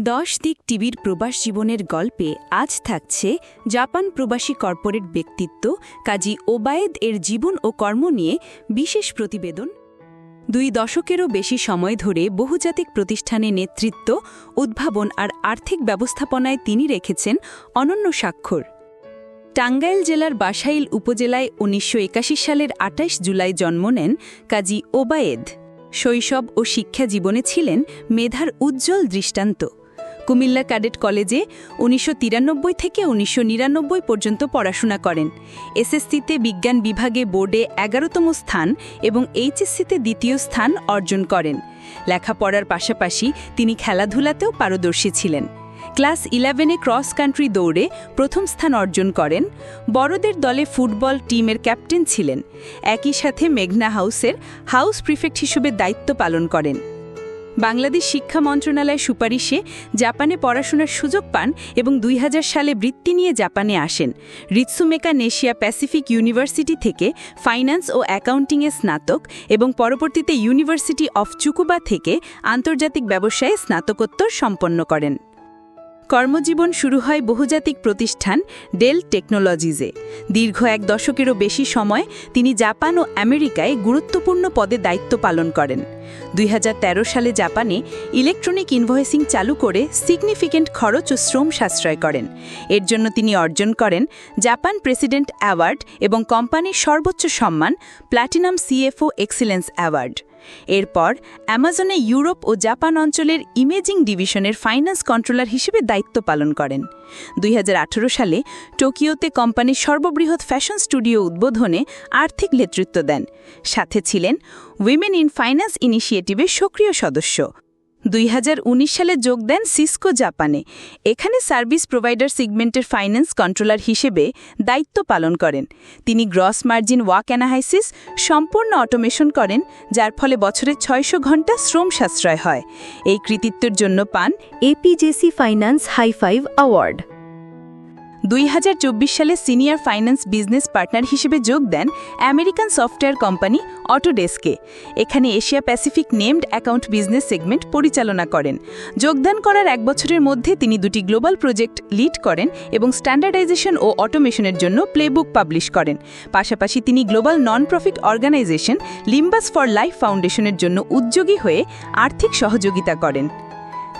দশ দিক টিভির প্রবাস জীবনের গল্পে আজ থাকছে জাপান প্রবাসী কর্পোরেট ব্যক্তিত্ব কাজী ওবায়েদ এর জীবন ও কর্ম নিয়ে বিশেষ প্রতিবেদন। দুই দশকেরও বেশি সময় ধরে বহুজাতিক প্রতিষ্ঠানে নেতৃত্ব, উদ্ভাবন আর আর্থিক ব্যবস্থাপনায় তিনি রেখেছেন অনন্য স্বাক্ষর। টাঙ্গাইল জেলার বাসাইল উপজেলায় উনিশশো একাশি সালের ২৮ জুলাই জন্ম নেন কাজী ওবায়েদ। শৈশব ও শিক্ষা জীবনে ছিলেন মেধার উজ্জ্বল দৃষ্টান্ত। কুমিল্লা ক্যাডেট কলেজে উনিশশো তিরানব্বই থেকে উনিশশো নিরানব্বই পর্যন্ত পড়াশোনা করেন। এসএসসিতে বিজ্ঞান বিভাগে বোর্ডে এগারোতম স্থান এবং এইচএসসিতে দ্বিতীয় স্থান অর্জন করেন। লেখাপড়ার পাশাপাশি তিনি খেলাধুলাতেও পারদর্শী ছিলেন। ক্লাস ইলেভেনে ক্রস কান্ট্রি দৌড়ে প্রথম স্থান অর্জন করেন। বড়দের দলে ফুটবল টিমের ক্যাপ্টেন ছিলেন। একই সাথে মেঘনা হাউসের হাউস প্রিফেক্ট হিসেবে দায়িত্ব পালন করেন। বাংলাদেশ শিক্ষা মন্ত্রণালয়ের সুপারিশে জাপানে পড়াশোনার সুযোগ পান এবং দুই হাজার সালে বৃত্তি নিয়ে জাপানে আসেন। রিৎসুমেকা নেশিয়া প্যাসিফিক ইউনিভার্সিটি থেকে ফাইন্যান্স ও অ্যাকাউন্টিংয়ে স্নাতক এবং পরবর্তীতে ইউনিভার্সিটি অফ চুকুবা থেকে আন্তর্জাতিক ব্যবসায়ে স্নাতকোত্তর সম্পন্ন করেন। কর্মজীবন শুরু হয় বহুজাতিক প্রতিষ্ঠান ডেল টেকনোলজিজে। দীর্ঘ এক দশকেরও বেশি সময় তিনি জাপান ও আমেরিকায় গুরুত্বপূর্ণ পদে দায়িত্ব পালন করেন। দুই হাজার তেরো সালে জাপানে ইলেকট্রনিক ইনভয়েসিং চালু করে সিগনিফিকেন্ট খরচ ও শ্রম সাশ্রয় করেন। এর জন্য তিনি অর্জন করেন জাপান প্রেসিডেন্ট অ্যাওয়ার্ড এবং কোম্পানির সর্বোচ্চ সম্মান প্ল্যাটিনাম সিএফও এক্সিলেন্স অ্যাওয়ার্ড। এরপর অ্যামাজনে ইউরোপ ও জাপান অঞ্চলের ইমেজিং ডিভিশনের ফাইন্যান্স কন্ট্রোলার হিসেবে দায়িত্ব পালন করেন। দুই হাজার আঠারো সালে টোকিওতে কোম্পানির সর্ববৃহৎ ফ্যাশন স্টুডিও উদ্বোধনে আর্থিক নেতৃত্ব দেন। সাথে ছিলেন উইমেন ইন ফাইন্যান্স ইনিশিয়েটিভের সক্রিয় সদস্য। দুই হাজার উনিশ সালে যোগ দেন সিসকো জাপানে। এখানে সার্ভিস প্রোভাইডার সিগমেন্টের ফাইন্যান্স কন্ট্রোলার হিসেবে দায়িত্ব পালন করেন। তিনি গ্রস মার্জিন ওয়াক অ্যানাহাইসিস সম্পূর্ণ অটোমেশন করেন, যার ফলে বছরে ছয়শো ঘণ্টা শ্রম সাশ্রয় হয়। এই কৃতিত্বের জন্য পান APJC finance high five award. দুই হাজার চব্বিশ সালে সিনিয়র ফাইন্যান্স বিজনেস পার্টনার হিসেবে যোগ দেন আমেরিকান সফটওয়্যার কোম্পানি অটোডেস্কে। এখানে Asia Pacific named account business segment পরিচালনা করেন। যোগদান করার এক বছরের মধ্যে তিনি দুটি গ্লোবাল প্রজেক্ট লিড করেন এবং স্ট্যান্ডার্ডাইজেশন ও অটোমেশনের জন্য প্লেবুক পাবলিশ করেন। পাশাপাশি তিনি global non profit organisation limbs for life ফাউন্ডেশনের জন্য উদ্যোগী হয়ে আর্থিক সহযোগিতা করেন।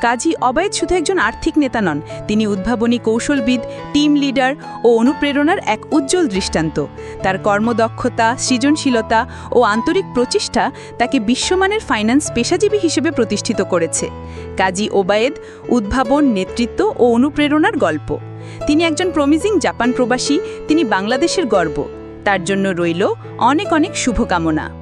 কাজী অবায়দ শুধু একজন আর্থিক নেতা নন, তিনি উদ্ভাবনী কৌশলবিদ টিম লিডার ও অনুপ্রেরণার এক উজ্জ্বল দৃষ্টান্ত। তার কর্মদক্ষতা, সৃজনশীলতা ও আন্তরিক প্রচেষ্টা তাকে বিশ্বমানের ফাইন্যান্স পেশাজীবী হিসেবে প্রতিষ্ঠিত করেছে। কাজী ওবায়েদ উদ্ভাবন, নেতৃত্ব ও অনুপ্রেরণার গল্প। তিনি একজন প্রমিজিং জাপান প্রবাসী, তিনি বাংলাদেশের গর্ব। তার জন্য রইল অনেক অনেক শুভকামনা।